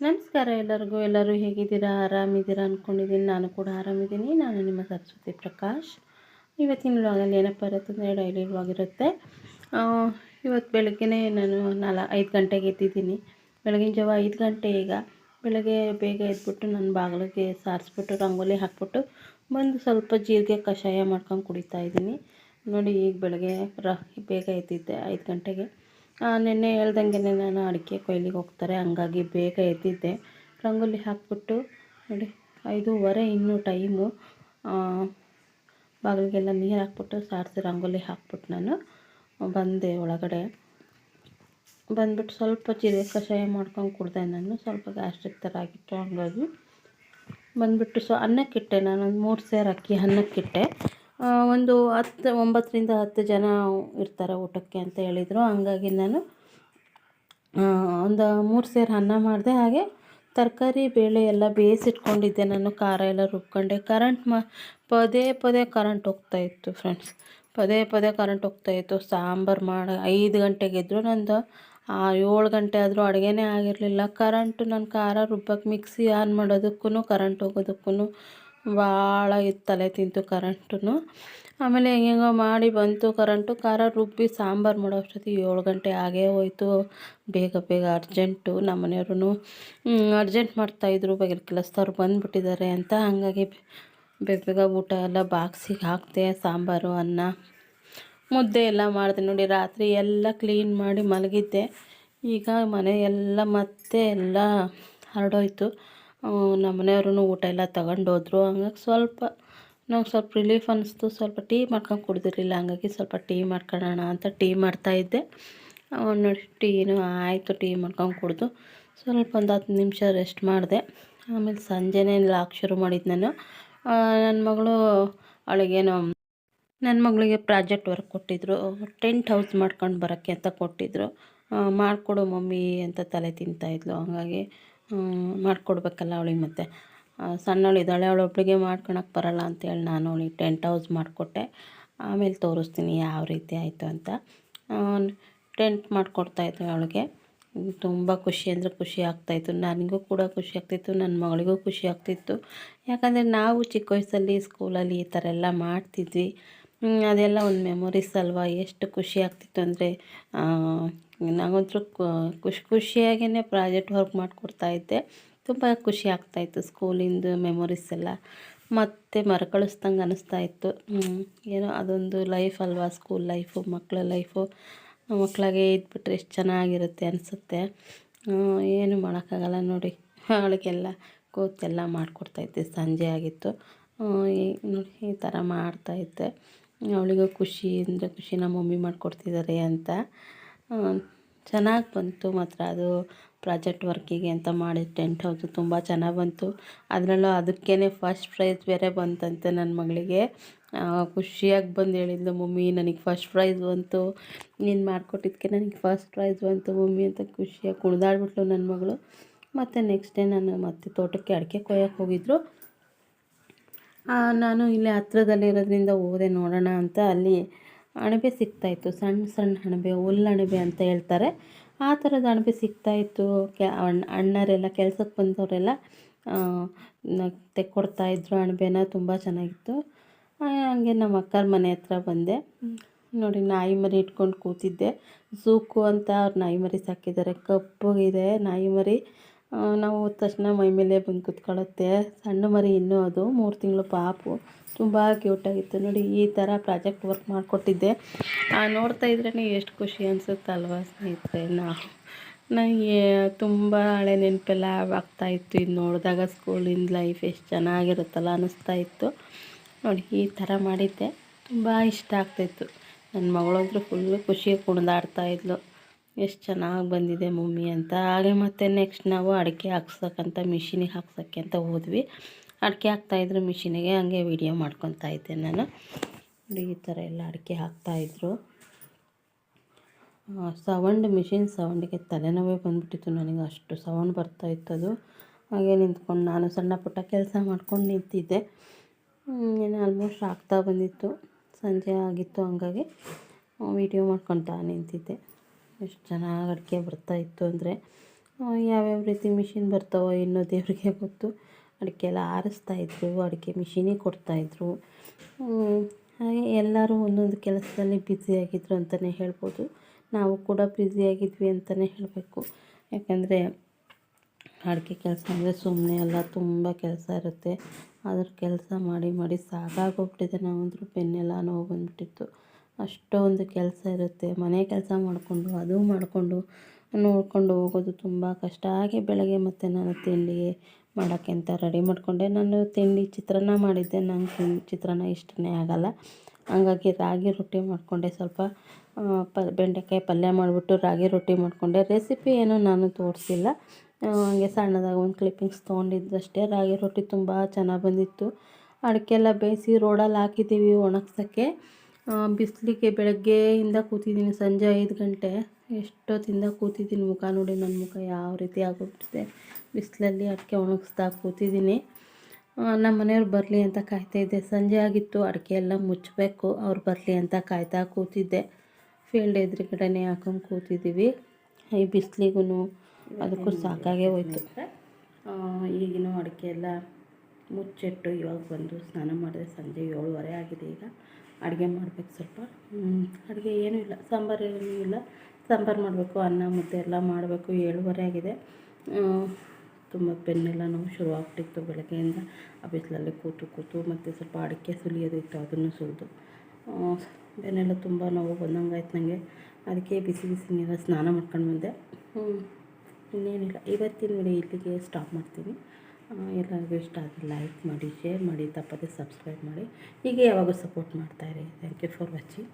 ನಮಸ್ಕಾರ ಎಲ್ಲರಿಗೂ, ಎಲ್ಲರೂ ಹೇಗಿದ್ದೀರಾ? ಆರಾಮಿದ್ದೀರಾ ಅಂದ್ಕೊಂಡಿದ್ದೀನಿ ನಾನು ಕೂಡ ಆರಾಮಿದ್ದೀನಿ. ನಾನು ನಿಮ್ಮ ಸರಸ್ವತಿ ಪ್ರಕಾಶ್. ಇವತ್ತಿನ ವ್ಲಾಗಲ್ಲಿ ಏನಪ್ಪ ಇರುತ್ತೆ ಅಂದರೆ ಡೈಲಿ ವ್ಲಾಗ್ ಇವತ್ತು ಬೆಳಗ್ಗೆನೇ ನಾನು ನಾಲ್ಕು, ಐದು ಗಂಟೆಗೆ ಎದ್ದಿದ್ದೀನಿ. ಬೆಳಗಿನ ಜಾವ ಐದು ಗಂಟೆ ಈಗ. ಬೆಳಗ್ಗೆ ಬೇಗ ಎದ್ಬಿಟ್ಟು ನನ್ನ ಬಾಗಿಲಿಗೆ ಸಾರಿಸ್ಬಿಟ್ಟು, ರಂಗೋಲಿ ಹಾಕ್ಬಿಟ್ಟು ಬಂದು ಸ್ವಲ್ಪ ಜೀರಿಗೆ ಕಷಾಯ ಮಾಡ್ಕೊಂಡು ಕುಡಿತಾ ಇದ್ದೀನಿ. ನೋಡಿ ಈಗ ಬೆಳಗ್ಗೆ ರ ಬೇಗ ಎದ್ದಿದ್ದೆ ಐದು ಗಂಟೆಗೆ. ನಿನ್ನೆ ಹೇಳ್ದಂಗೆ ನಾನು ಅಡಿಕೆ ಕೊಯ್ಲಿಗೆ ಹೋಗ್ತಾರೆ, ಹಂಗಾಗಿ ಬೇಗ ಎದ್ದಿದ್ದೆ. ರಂಗೋಲಿ ಹಾಕ್ಬಿಟ್ಟು ನೋಡಿ ಐದೂವರೆ ಇನ್ನೂ ಟೈಮು. ಬಾಗಿಲಿಗೆಲ್ಲ ನೀರು ಹಾಕ್ಬಿಟ್ಟು ಸಾರಿಸಿ ರಂಗೋಲಿ ಹಾಕ್ಬಿಟ್ಟು ನಾನು. ಬಂದೆ ಒಳಗಡೆ. ಬಂದ್ಬಿಟ್ಟು ಸ್ವಲ್ಪ ಜೀರಿಗೆ ಕಷಾಯ ಮಾಡ್ಕೊಂಡು ಕುಡ್ದೆ ನಾನು, ಸ್ವಲ್ಪ ಗ್ಯಾಸ್ಟ್ರಿಕ್ ಥರ ಆಗಿತ್ತು, ಹಂಗಾಗಿ ಬಂದ್ಬಿಟ್ಟು ಸೊ ಅನ್ನಕ್ಕಿಟ್ಟೆ ನಾನೊಂದು ಮೂರು ಸೇರು ಅಕ್ಕಿ ಅನ್ನಕ್ಕಿಟ್ಟೆ. ಒಂದು ಹತ್ತು, ಒಂಬತ್ತರಿಂದ ಹತ್ತು ಜನ ಇರ್ತಾರೆ ಊಟಕ್ಕೆ ಅಂತ ಹೇಳಿದರು. ಹಂಗಾಗಿ ನಾನು ಒಂದು ಮೂರು ಸೇರು ಅನ್ನ ಮಾಡಿದೆ. ಹಾಗೆ ತರಕಾರಿ, ಬೇಳೆ ಎಲ್ಲ ಬೇಯಿಸಿಟ್ಕೊಂಡಿದ್ದೆ. ನಾನು ಖಾರ ಎಲ್ಲ ರುಬ್ಕೊಂಡೆ. ಕರೆಂಟ್ ಮ, ಪದೇ ಪದೇ ಕರೆಂಟ್ ಹೋಗ್ತಾ ಇತ್ತು ಫ್ರೆಂಡ್ಸ್ ಪದೇ ಪದೇ ಕರೆಂಟ್ ಹೋಗ್ತಾಯಿತ್ತು ಸಾಂಬಾರು ಮಾಡಿ, ಐದು ಗಂಟೆಗೆ ಎದ್ರು ನಂದು ಏಳು ಗಂಟೆ ಆದರೂ ಅಡುಗೆನೇ ಆಗಿರಲಿಲ್ಲ. ಕರೆಂಟು ನಾನು ಖಾರ ರುಬ್ಬಕ್ಕೆ ಮಿಕ್ಸಿ ಆನ್ ಮಾಡೋದಕ್ಕೂ ಕರೆಂಟ್ ಹೋಗೋದಕ್ಕೂ ಭಾಳ ಇತ್ತಲೆ ತಲೆ ತಿಂತು ಕರೆಂಟು ಆಮೇಲೆ ಹೆಂಗೆಂಗೋ ಮಾಡಿ ಬಂತು ಕರೆಂಟು. ಖಾರ ರುಬ್ಬಿ ಸಾಂಬಾರು ಮಾಡೋ ಅಷ್ಟೊತ್ತಿಗೆ ಏಳು ಗಂಟೆ ಆಗೇ ಹೋಯಿತು. ಬೇಗ ಬೇಗ ಅರ್ಜೆಂಟು ನಮ್ಮ ಮನೆಯವ್ರು ಅರ್ಜೆಂಟ್ ಮಾಡ್ತಾಯಿದ್ರು ಬಗ್ಗೆ ಕೆಲಸದವ್ರು ಬಂದುಬಿಟ್ಟಿದ್ದಾರೆ ಅಂತ ಹಾಗಾಗಿ ಬೇಗ ಬೇಗ ಊಟ ಎಲ್ಲ ಬಾಕ್ಸಿಗೆ ಹಾಕಿದೆ, ಸಾಂಬಾರು, ಅನ್ನ, ಮುದ್ದೆ ಎಲ್ಲ ಮಾಡಿದೆ. ನೋಡಿ, ರಾತ್ರಿ ಎಲ್ಲ ಕ್ಲೀನ್ ಮಾಡಿ ಮಲಗಿದ್ದೆ. ಈಗ ಮನೆ ಎಲ್ಲ ಮತ್ತೆ ಎಲ್ಲ ಹರಡೋಯ್ತು. ನಮ್ಮ ಮನೆಯವ್ರೂ ಊಟ ಎಲ್ಲ ತಗೊಂಡೋದ್ರು. ಹಂಗಾಗಿ ಸ್ವಲ್ಪ ನಂಗೆ ಸ್ವಲ್ಪ ರಿಲೀಫ್ ಅನ್ನಿಸ್ತು ಸ್ವಲ್ಪ ಟೀ ಮಾಡ್ಕೊಂಡು ಕುಡಿದಿರಲಿಲ್ಲ. ಹಂಗಾಗಿ ಸ್ವಲ್ಪ ಟೀ ಮಾಡ್ಕೊಳ್ಳೋಣ ಅಂತ ಟೀ ಮಾಡ್ತಾಯಿದ್ದೆ ನೋಡಿ ಟೀನು ಆಯಿತು. ಟೀ ಮಾಡ್ಕೊಂಡು ಕುಡಿದು ಸ್ವಲ್ಪ ಒಂದು ಹತ್ತು ನಿಮಿಷ ರೆಸ್ಟ್ ಮಾಡಿದೆ. ಆಮೇಲೆ ಸಂಜೆನೇ ಲಾಕ್ ಶುರು ಮಾಡಿದ್ದು ನಾನು. ನನ್ನ ಮಗಳು ಅವಳಿಗೇನೋ ನನ್ನ ಮಗಳಿಗೆ ಪ್ರಾಜೆಕ್ಟ್ ವರ್ಕ್ ಕೊಟ್ಟಿದ್ದರು ಟೆಂಟ್ ಹೌಸ್ ಮಾಡ್ಕೊಂಡು ಬರೋಕ್ಕೆ ಅಂತ ಕೊಟ್ಟಿದ್ದರು ಮಾಡಿಕೊಡು ಮಮ್ಮಿ ಅಂತ ತಲೆ ತಿಂತಾಯಿದ್ಲು ಹಂಗಾಗಿ ಮಾಡಿಕೊಡ್ಬೇಕಲ್ಲ ಅವಳಿಗೆ ಮತ್ತೆ. ಸಣ್ಣವಳು ಇದ್ದಾಳೆ, ಅವಳು ಒಬ್ಬಳಿಗೆ ಮಾಡ್ಕೊಳಕ್ಕೆ ಬರಲ್ಲ ಅಂತೇಳಿ ನಾನು ಅವಳಿಗೆ ಟೆಂಟ್ ಹೌಸ್ ಮಾಡಿಕೊಟ್ಟೆ. ಆಮೇಲೆ ತೋರಿಸ್ತೀನಿ ಯಾವ ರೀತಿ ಆಯಿತು ಅಂತ. ಟೆಂಟ್ ಮಾಡಿಕೊಡ್ತಾಯಿದ್ವಿ ಅವಳಿಗೆ. ತುಂಬ ಖುಷಿ ಅಂದರೆ ಖುಷಿ ಆಗ್ತಾಯಿತ್ತು ನನಗೂ ಕೂಡ ಖುಷಿ ಆಗ್ತಿತ್ತು, ನನ್ನ ಮಗಳಿಗೂ ಖುಷಿ ಆಗ್ತಿತ್ತು. ಯಾಕಂದರೆ ನಾವು ಚಿಕ್ಕ ವಯಸ್ಸಲ್ಲಿ ಸ್ಕೂಲಲ್ಲಿ ಈ ಥರ ಎಲ್ಲ ಮಾಡ್ತಿದ್ವಿ. ಅದೆಲ್ಲ ಒಂದು ಮೆಮೊರೀಸ್ ಅಲ್ವಾ? ಎಷ್ಟು ಖುಷಿ ಆಗ್ತಿತ್ತು ಅಂದರೆ ನಾವಂತೂ ಖುಷಿ ಖುಷಿಯಾಗೇ ಪ್ರಾಜೆಕ್ಟ್ ವರ್ಕ್ ಮಾಡಿಕೊಡ್ತಾಯಿದ್ದೆ ತುಂಬ ಖುಷಿ ಆಗ್ತಾಯಿತ್ತು ಸ್ಕೂಲಿಂದು ಮೆಮೊರೀಸ್ ಎಲ್ಲ. ಮತ್ತೆ ಮರುಕಳಿಸ್ದಂಗೆ ಅನ್ನಿಸ್ತಾ ಇತ್ತು. ಏನೋ ಅದೊಂದು ಲೈಫ್ ಅಲ್ವಾ ಸ್ಕೂಲ್ ಲೈಫು ಮಕ್ಕಳ ಲೈಫು. ಮಕ್ಕಳಾಗೆ ಇದ್ಬಿಟ್ರೆ ಎಷ್ಟು ಚೆನ್ನಾಗಿರುತ್ತೆ ಅನಿಸುತ್ತೆ. ಏನು ಮಾಡೋಕ್ಕಾಗಲ್ಲ ನೋಡಿ. ಅವಳಿಗೆಲ್ಲ ಕೂತೆಲ್ಲ ಮಾಡಿಕೊಡ್ತಾಯಿದ್ದೆ ಸಂಜೆ ಆಗಿತ್ತು. ನೋಡಿ ಈ ಥರ ಮಾಡ್ತಾಯಿದ್ದೆ ಅವಳಿಗೂ ಖುಷಿ, ಅಂದರೆ ಖುಷಿ ನಮ್ಮ ಮಮ್ಮಿ ಮಾಡಿಕೊಡ್ತಿದ್ದಾರೆ ಅಂತ. ಚೆನ್ನಾಗಿ ಬಂತು ಮಾತ್ರ ಅದು ಪ್ರಾಜೆಕ್ಟ್ ವರ್ಕಿಗೆ ಅಂತ ಮಾಡಿದ ಟೆಂಟ್ ಹೌಸು ತುಂಬ ಚೆನ್ನಾಗಿ ಬಂತು. ಅದರಲ್ಲೂ ಅದಕ್ಕೇ ಫಸ್ಟ್ ಪ್ರೈಸ್ ಬೇರೆ ಬಂತಂತೆ ನನ್ನ ಮಗಳಿಗೆ. ಖುಷಿಯಾಗಿ ಬಂದು ಹೇಳಿದ್ಲು, ಮಮ್ಮಿ, ನನಗೆ ಫಸ್ಟ್ ಪ್ರೈಸ್ ಬಂತು. ನೀನು ಮಾಡಿಕೊಟ್ಟಿದ್ದಕ್ಕೆ ನನಗೆ ಫಸ್ಟ್ ಪ್ರೈಸ್ ಬಂತು, ಮಮ್ಮಿ, ಅಂತ ಖುಷಿಯಾಗಿ ಕುಣಿದಾಡ್ಬಿಟ್ಲು ನನ್ನ ಮಗಳು. ಮತ್ತು ನೆಕ್ಸ್ಟ್ ಡೇ ನಾನು ಮತ್ತೆ ತೋಟಕ್ಕೆ ಅಡಿಕೆ ಕೊಯ್ಯೋಕ್ಕೆ ಹೋಗಿದ್ರು. ನಾನು ಇಲ್ಲಿ ಹತ್ರದಲ್ಲಿರೋದ್ರಿಂದ ಹೋದೆ ನೋಡೋಣ ಅಂತ ಅಲ್ಲಿ ಅಣಬೆ ಸಿಗ್ತಾಯಿತ್ತು ಸಣ್ಣ ಸಣ್ಣ ಅಣಬೆ ಹುಲ್ಲು ಅಣಬೆ ಅಂತ ಹೇಳ್ತಾರೆ. ಆ ಥರದ ಅಣಬೆ ಸಿಗ್ತಾಯಿತ್ತು. ಕೆ ಅಣ್ಣ ಅಣ್ಣರೆಲ್ಲ, ಕೆಲ್ಸಕ್ಕೆ ಬಂದವರೆಲ್ಲ ತೆಕ್ಕೊಡ್ತಾಯಿದ್ರು ಅಣಬೆನ, ತುಂಬ ಚೆನ್ನಾಗಿತ್ತು. ಹಂಗೆ ನಮ್ಮ ಅಕ್ಕರ ಮನೆ ಹತ್ರ ಬಂದೆ. ನೋಡಿ, ನಾಯಿ ಮರಿ ಇಟ್ಕೊಂಡು ಕೂತಿದ್ದೆ. ಝೂಕು ಅಂತ ಅವ್ರು ನಾಯಿ ಮರಿ ಸಾಕಿದ್ದಾರೆ. ಕಪ್ಪಗಿದೆ ನಾಯಿ ಮರಿ. ನಾವು ತಕ್ಷಣ ಮೈ ಮೇಲೆ ಬಂದು ಕೂತ್ಕೊಳ್ಳುತ್ತೆ. ಸಣ್ಣ ಮರಿ ಇನ್ನೂ ಅದು, ಮೂರು ತಿಂಗಳು ಪಾಪು. ತುಂಬ ಕ್ಯೂಟಾಗಿತ್ತು. ನೋಡಿ, ಈ ಥರ ಪ್ರಾಜೆಕ್ಟ್ ವರ್ಕ್ ಮಾಡಿಕೊಟ್ಟಿದ್ದೆ. ನೋಡ್ತಾ ಇದ್ರೇ ಎಷ್ಟು ಖುಷಿ ಅನಿಸುತ್ತಲ್ವ ಸ್ನೇಹಿತರೆ. ನಾವು ನನಗೆ ತುಂಬ ಹಳೆ ನೆನಪೆಲ್ಲ ಆಗ್ತಾಯಿತ್ತು ಇದು ನೋಡಿದಾಗ ಸ್ಕೂಲಿಂದ ಲೈಫ್ ಎಷ್ಟು ಚೆನ್ನಾಗಿರುತ್ತಲ್ಲ ಅನ್ನಿಸ್ತಾ ಇತ್ತು. ನೋಡಿ, ಈ ಥರ ಮಾಡಿದ್ದೆ. ತುಂಬ ಇಷ್ಟ ಆಗ್ತಾಯಿತ್ತು ನನ್ನ ಮಗಳಂತೂ ಫುಲ್ಲು ಖುಷಿಯಾಗಿ ಕುಣಿದಾಡ್ತಾ ಇದ್ಲು. ಎಷ್ಟು ಚೆನ್ನಾಗಿ ಬಂದಿದೆ ಮಮ್ಮಿ ಅಂತ. ಹಾಗೆ ಮತ್ತೆ ನೆಕ್ಸ್ಟ್ ನಾವು ಅಡಿಕೆ ಹಾಕ್ಸೋಕ್ಕಂತ ಮಿಷಿನಿಗೆ ಹಾಕ್ಸೋಕ್ಕೆ ಅಂತ ಹೋದ್ವಿ. ಅಡಿಕೆ ಹಾಕ್ತಾಯಿದ್ರು ಮಿಷಿನಿಗೆ, ಹಂಗೆ ವೀಡಿಯೋ ಮಾಡ್ಕೊತಾ ಇದ್ದೆ ನಾನು. ಈ ಥರ ಎಲ್ಲ ಅಡಿಕೆ ಹಾಕ್ತಾಯಿದ್ರು ಸೌಂಡ್, ಮಿಷಿನ್ ಸೌಂಡಿಗೆ ತಲೆನೋವೇ ಬಂದುಬಿಟ್ಟಿತ್ತು ನನಗೆ. ಅಷ್ಟು ಸೌಂಡ್ ಬರ್ತಾಯಿತ್ತು ಅದು. ಹಾಗೆ ನಿಂತ್ಕೊಂಡು ನಾನು ಸಣ್ಣ ಪುಟ್ಟ ಕೆಲಸ ಮಾಡ್ಕೊಂಡು ನಿಂತಿದ್ದೆ. ಏನು ಆಲ್ಮೋಸ್ಟ್ ಆಗ್ತಾ ಬಂದಿತ್ತು. ಸಂಜೆ ಆಗಿತ್ತು ಹಂಗಾಗಿ ವೀಡಿಯೋ ಮಾಡ್ಕೊತಾ ನಿಂತಿದ್ದೆ. ಎಷ್ಟು ಚೆನ್ನಾಗಿ ಅಡಿಕೆ ಬರ್ತಾಯಿತ್ತು ಅಂದರೆ ಯಾವ್ಯಾವ ರೀತಿ ಮಿಷಿನ್ ಬರ್ತಾವೋ ಇನ್ನೂ ದೇವರಿಗೆ ಗೊತ್ತು. ಅಡಿಕೆ ಎಲ್ಲ ಆರಿಸ್ತಾಯಿದ್ರು ಅಡಿಕೆ ಮಿಷಿನಿಗೆ ಕೊಡ್ತಾಯಿದ್ರು ಹಾಗೆ ಎಲ್ಲರೂ ಒಂದೊಂದು ಕೆಲಸದಲ್ಲಿ ಬ್ಯುಸಿಯಾಗಿದ್ದರು ಅಂತಲೇ ಹೇಳ್ಬೋದು. ನಾವು ಕೂಡ ಬ್ಯುಸಿಯಾಗಿದ್ವಿ ಅಂತಲೇ ಹೇಳಬೇಕು. ಯಾಕಂದರೆ ಅಡುಗೆ ಕೆಲಸ ಅಂದರೆ ಸುಮ್ಮನೆ ಅಲ್ಲ, ತುಂಬ ಕೆಲಸ ಇರುತ್ತೆ. ಅದ್ರ ಕೆಲಸ ಮಾಡಿ ಮಾಡಿ ಸಾಕಾಗೋಗ್ಬಿಟ್ಟಿದೆ. ನಾವಂದರೂ ಬೆನ್ನೆಲ್ಲ ನೋವು ಬಂದುಬಿಟ್ಟಿತ್ತು. ಅಷ್ಟೊಂದು ಕೆಲಸ ಇರುತ್ತೆ. ಮನೆ ಕೆಲಸ ಮಾಡಿಕೊಂಡು, ಅದು ಮಾಡಿಕೊಂಡು ನೋಡಿಕೊಂಡು ಹೋಗೋದು ತುಂಬ ಕಷ್ಟ. ಹಾಗೆ ಬೆಳಗ್ಗೆ ಮತ್ತು ನಾನು ತಿಂಡಿ ಮಾಡೋಕ್ಕೆ ಅಂತ ರೆಡಿ ಮಾಡಿಕೊಂಡೆ. ನಾನು ತಿಂಡಿ ಚಿತ್ರಾನ್ನ ಮಾಡಿದ್ದೆ. ನಂಗೆ ತಿಂಡಿ ಚಿತ್ರಾನ್ನ ಇಷ್ಟನೇ ಆಗೋಲ್ಲ. ಹಂಗಾಗಿ ರಾಗಿ ರೊಟ್ಟಿ ಮಾಡಿಕೊಂಡೆ. ಸ್ವಲ್ಪ ಪ, ಬೆಂಡೆಕಾಯಿ ಪಲ್ಯ ಮಾಡಿಬಿಟ್ಟು ರಾಗಿ ರೊಟ್ಟಿ ಮಾಡಿಕೊಂಡೆ. ರೆಸಿಪಿ ಏನೂ ನಾನು ತೋರಿಸಿಲ್ಲ. ಹಂಗೆ ಸಣ್ಣದಾಗಿ ಒಂದು ಕ್ಲಿಪ್ಪಿಂಗ್ಸ್ ತೊಗೊಂಡಿದ್ದಷ್ಟೇ. ರಾಗಿ ರೊಟ್ಟಿ ತುಂಬ ಚೆನ್ನಾಗಿ ಬಂದಿತ್ತು. ಅಡಿಕೆ ಎಲ್ಲ ಬೇಯಿಸಿ ರೋಡಲ್ಲಿ ಹಾಕಿದ್ದೀವಿ ಒಣಗ್ಸೋಕ್ಕೆ. ಬಿಸಿಲಿಗೆ ಬೆಳಗ್ಗೆಯಿಂದ ಕೂತಿದ್ದೀನಿ ಸಂಜೆ ಐದು ಗಂಟೆ. ಎಷ್ಟೊತ್ತಿಂದ ಕೂತಿದ್ದೀನಿ ಮುಖ ನೋಡಿ, ನನ್ನ ಮುಖ ಯಾವ ರೀತಿ ಆಗೋಗ್ಬಿಟ್ಟಿದೆ. ಬಿಸಿಲಲ್ಲಿ ಅಡಿಕೆ ಒಣಗಿಸ್ತಾ ಕೂತಿದ್ದೀನಿ. ನಮ್ಮ ಮನೆಯವ್ರು ಬರಲಿ ಅಂತ ಕಾಯ್ತಾಯಿದ್ದೆ ಸಂಜೆ ಆಗಿತ್ತು, ಅಡಿಕೆ ಎಲ್ಲ ಮುಚ್ಚಬೇಕು, ಅವ್ರು ಬರಲಿ ಅಂತ ಕಾಯ್ತಾ ಕೂತಿದ್ದೆ. ಫೀಲ್ಡ್ ಎದುರುಗಡೆನೇ ಹಾಕೊಂಡು ಕೂತಿದ್ದೀವಿ. ಈ ಬಿಸಿಲಿಗೂ ಅದಕ್ಕೂ ಸಾಕಾಗೇ ಹೋಯ್ತು. ಈಗಿನ ಅಡಿಕೆ ಎಲ್ಲ ಮುಚ್ಚಿಟ್ಟು ಇವಾಗ ಬಂದು ಸ್ನಾನ ಮಾಡಿದೆ ಸಂಜೆ ಏಳುವರೆ ಆಗಿದೆ ಈಗ. ಅಡುಗೆ ಮಾಡಬೇಕು ಸ್ವಲ್ಪ. ಅಡುಗೆ ಏನೂ ಇಲ್ಲ. ಸಾಂಬಾರು ಏನೂ ಇಲ್ಲ. ಸಾಂಬಾರು ಮಾಡಬೇಕು, ಅನ್ನ, ಮುದ್ದೆ ಎಲ್ಲ ಮಾಡಬೇಕು. ಏಳುವರೆ ಆಗಿದೆ. ತುಂಬ ಬೆನ್ನೆಲ್ಲ ನೋವು ಶುರುವಾಗ್ಬಿಟ್ಟಿತ್ತು ಬೆಳಗ್ಗೆಯಿಂದ. ಆ ಬಿಸಿಲಲ್ಲಿ ಕೂತು ಕೂತು ಮತ್ತು ಸ್ವಲ್ಪ ಅಡಿಕೆ ಸುಲಿಯೋದಿತ್ತು ಅದನ್ನು ಸುಲಿದು. ಬೆನ್ನೆಲ್ಲ ತುಂಬ ನೋವು ಬಂದಂಗೆ ಆಯ್ತು ನನಗೆ ಅದಕ್ಕೆ ಬಿಸಿ ಬಿಸಿ ನೀರು ಸ್ನಾನ ಮಾಡ್ಕೊಂಡು ಬಂದೆ. ಇನ್ನೇನಿಲ್ಲ. ಇವತ್ತಿನ ವಿಡಿಯೋ ಇಲ್ಲಿಗೆ ಸ್ಟಾಪ್ ಮಾಡ್ತೀನಿ. ಎಲ್ಲರಿಗೂ ಇಷ್ಟ ಆದರೆ ಲೈಕ್ ಮಾಡಿ ಶೇರ್ ಮಾಡಿ, ತಪ್ಪದೆ ಸಬ್ಸ್ಕ್ರೈಬ್ ಮಾಡಿ. ಹೀಗೆ ಯಾವಾಗೂ ಸಪೋರ್ಟ್ ಮಾಡ್ತಾಯಿರಿ ಥ್ಯಾಂಕ್ ಯು ಫಾರ್ ವಾಚಿಂಗ್